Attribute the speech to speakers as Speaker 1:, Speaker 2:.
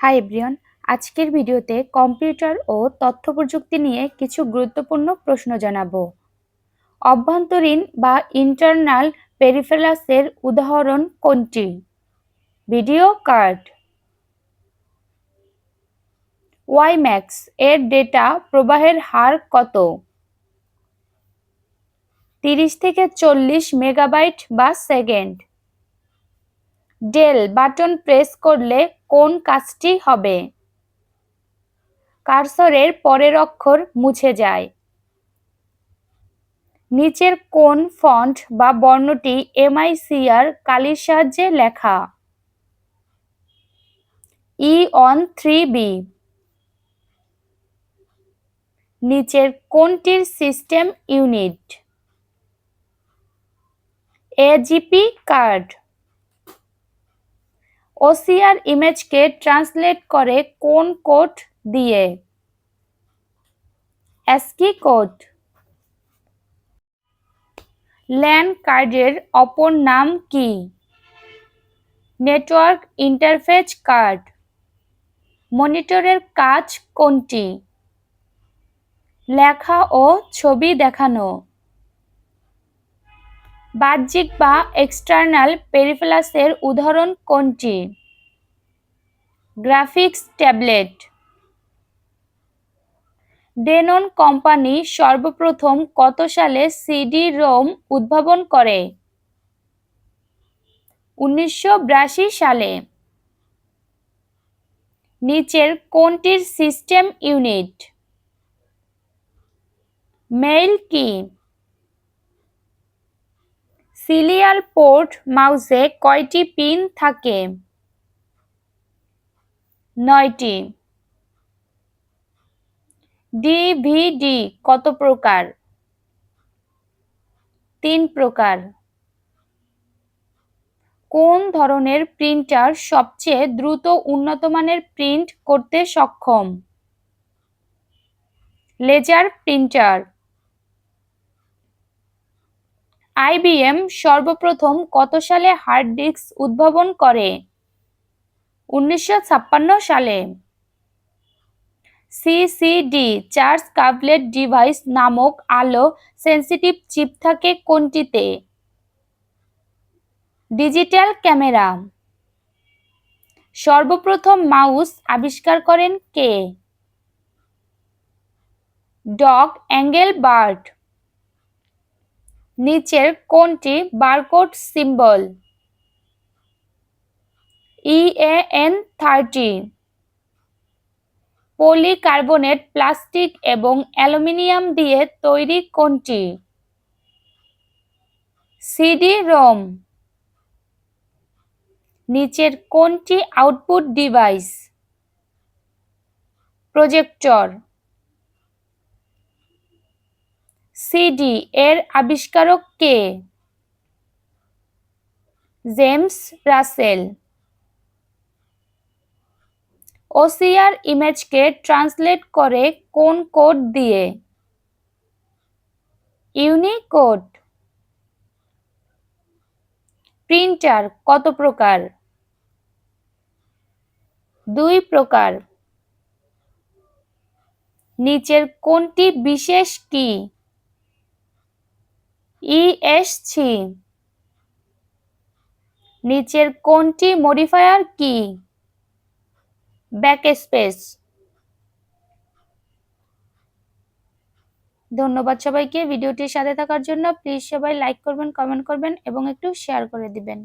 Speaker 1: Hi everyone আজকের ভিডিওতে computer ও তথ্য প্রযুক্তি নিয়ে কিছু গুরুত্বপূর্ণ প্রশ্ন জানাব। অভ্যন্তরীণ বা ইন্টারনাল পেরিফেরাসের উদাহরণ কোনটি? ভিডিও কার্ড ওয়াইম্যাক্স এর ডেটা প্রবাহের হার কত? তিরিশ থেকে চল্লিশ মেগাবাইট বা সেকেন্ড ডেল বাটন প্রেস করলে কোন কাজটি হবে? কার্সরের পরের অক্ষর মুছে যায়। নিচের কোন ফন্ট বা বর্ণটি এমআইসিআর কালির সাহায্যে লেখা? E one three B. নিচের কোনটির system unit? AGP card. OCR ইমেজকে translate করে কোন কোড দিয়ে? ASCII code. ল্যান কার্ডের অপর নাম কি? Network interface card. মনিটরের কাজ কোনটি? লেখা ও ছবি দেখানো। বাহ্যিক বা এক্সটার্নাল পেরিফেলাসের উদাহরণ কোনটি? গ্রাফিক্স ট্যাবলেট ডেনন কোম্পানি সর্বপ্রথম কত সালে সিডি রোম উদ্ভাবন করে? উনিশশো বিরাশি সালে। নিচের কোনটির সিস্টেম ইউনিট মেইল কি সিরিয়াল পোর্ট মাউসে কয়টি পিন থাকে? নয়টি। ডিভিডি কত প্রকার? তিন প্রকার। কোন ধরনের প্রিন্টার সবচেয়ে দ্রুত উন্নত মানের প্রিন্ট করতে সক্ষম? Laser printer. আইবিএম সর্বপ্রথম কত সালে হার্ড ডিস্ক উদ্ভাবন করে? উনিশশো ছাপ্পান্ন সালে। সিসিডি, চার্জ কাবলেট ডিভাইস নামক আলো সেন্সিটিভ চিপ থাকে কোনটিতে? Digital camera. সর্বপ্রথম মাউস আবিষ্কার করেন কে? ডগ অ্যাঙ্গেল বার্ড নিচের কোনটি barcode symbol? EAN thirty polycarbonate, plastic এবং অ্যালুমিনিয়াম দিয়ে তৈরি কোনটি? সিডি রোম নিচের কোনটি আউটপুট ডিভাইস? প্রজেক্টর। সিডি এর আবিষ্কারক কে? James Russell. ওসিআর ইমেজকে ট্রান্সলেট করে কোন কোড দিয়ে? ইউনিকোড। প্রিন্টার কত প্রকার? দুই প্রকার। নিচের কোনটি বিশেষ কি? ইএসছি নিচের কোনটি মডিফায়ার কি? ব্যাকস্পেস। ধন্যবাদ সবাইকে। ভিডিওটির সাথে থাকার জন্য প্লিজ সবাই লাইক করবেন কমেন্ট করবেন এবং একটু শেয়ার করে দিবেন।